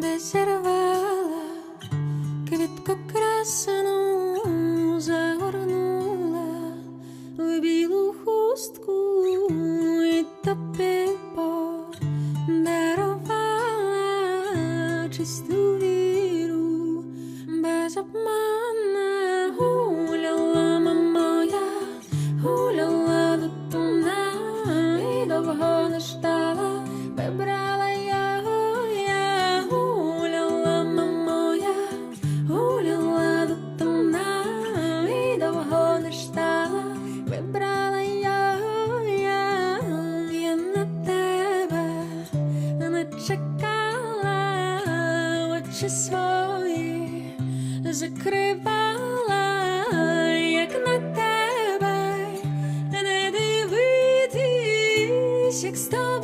де зірвала квітку красану загорнула в білу хустку і тобі подарувала чисту віру. Без обмана гуляла моя, гуляла до туна і чекала, очі свої закривала, як на тебе, не дивитись, як тобою